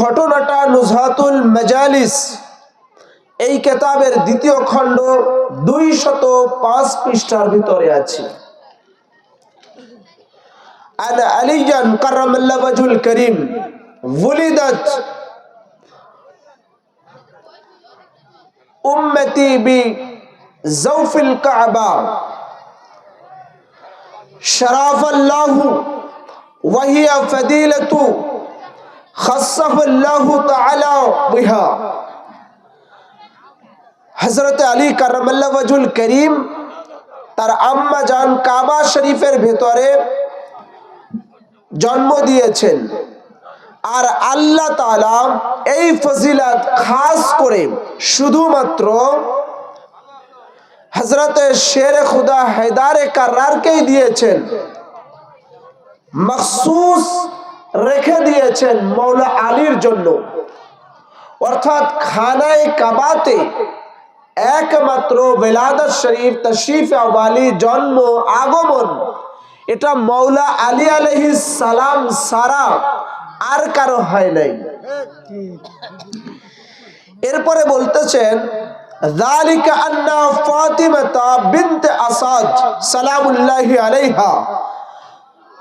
ঘটনাটা নুজহাতুল মাজালিস এই কেতাবের দ্বিতীয় খণ্ড দুই শত পাঁচ পৃষ্ঠার ভিতরে আছে أن عليا كرم الله وجه الكريم ولدت أمتي بزوف الكعبة شراف الله وهي فضيلة خصف الله تعالى بها হজরত আলী কারামাল্লা করিম তার আম্মা জান কাবা শরীফের ভেতরে জন্ম দিয়েছেন। আর আল্লাহ তাআলা এই ফজিলাত খাস করে শুধুমাত্র হজরত শের খুদা হেদারে কার্রারকেই দিয়েছেন। মখসুস রেখে দিয়েছেন মৌলা আলীর জন্য অর্থাৎ খানায় কাবাতে একমাত্র বেলাদত শরীফ তশরিফ আওয়ালি জন্ম আগমন এটা মৌলা আলী আলহিস সালাম সারা আর কারো হয় নাই এরপরে বলতেছেন ذلك أن فاطمة بنت أسد سلام الله عليها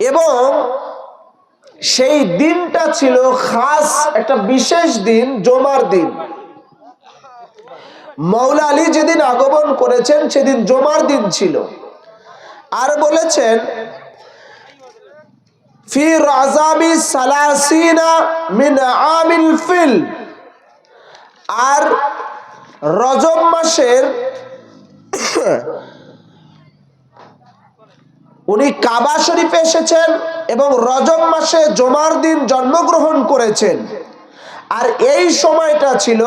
এবং সেই দিনটা ছিল খাস একটা বিশেষ দিন, জমার দিন। মৌলা আলী যেদিন আগমন করেছেন, সেদিন জমার দিন ছিল। আর বলেছেন, ফি রাজাবি সালাসিনা মিন আমিল ফিল। আর রজব মাসের উনি কাবা শরীফে এসেছেন এবং রজব মাসে জমার দিন জন্মগ্রহণ করেছেন। আর এই সময়টা ছিল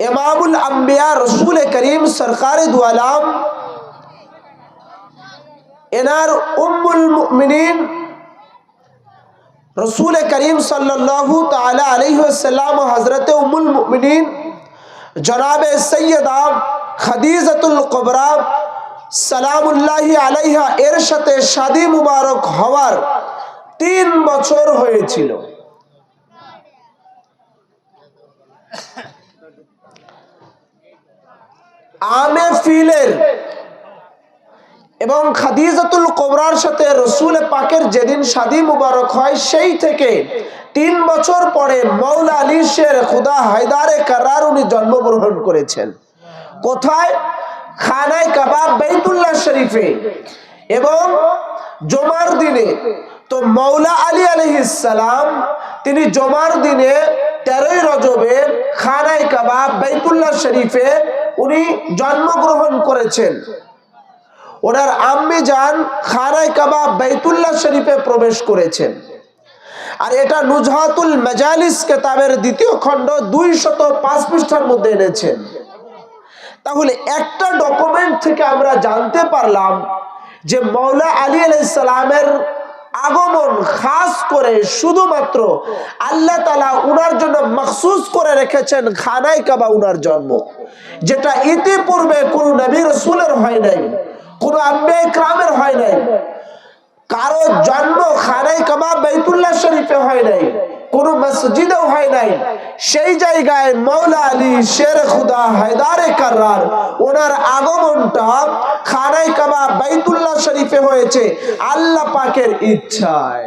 ইমামুল আম্বিয়া রসুল করিম সরকার দুয়ালাম এনার উম্মুল মুমিনিন রসুল করিম সাল্লাল্লাহু তাআলা আলাইহি ওয়াসাল্লাম হযরতে উম্মুল মুমিনিন জনাবে সৈয়দা খাদিজাতুল কুবরা সালামুল্লাহি আলাইহা এর সাথে শাদী মুবারক হওয়ার তিন বছর হয়েছিল। আমে ফিলের এবং খাদিজাতুল কোবরার সাথে রসুল পাকের যেদিন শাদী মুবারক হয়, সেই থেকে তিন বছর পরে মৌলা আলী শের খুদা হায়দারে কারার উনি জন্মগ্রহণ করেছেন। কোথায়? কাবাব শরীফে। এবং জমার দিনে, তো মৌলা আলী আলহিসাম তিনি জমার দিনে তেরোই রজবে খানায় কাবাব বেতুল্লাহ শরীফে উনি জন্মগ্রহণ করেছেন। ওনার আম্মি যান খানায় কাবাব বেতুল্লাহ শরীফে প্রবেশ করেছেন। আর এটা নুজহাতুল মেজালিস কেতাবের দ্বিতীয় খণ্ড দুই শত পাঁচ পৃষ্ঠার মধ্যে এনেছেন। তাহলে একটা ডকুমেন্ট থেকে আমরা জানতে পারলাম যে মৌলা আলী আলাইসালামের আগমন খাস করে শুধুমাত্র আল্লাহ তালা উনার জন্য মখসুস করে রেখেছেন খানাই কাবা উনার জন্ম, যেটা ইতিপূর্বে কোন নবী রসুলের হয় নাই, কোন আম্বে ক্রামের হয় নাই, কারও জন্ম খানাই কাবা বেতুল্লাহ শরীফে হয় নাই কোন মসজিদেও হয় নাই। সেই জায়গায় মৌলা আলী, শের খুদা, হায়দারে কার্রার, ওনার আগমনটা খানাই কাবা বাইতুল্লাহ শরীফে হয়েছে। আল্লাহ পাকের ইচ্ছায়।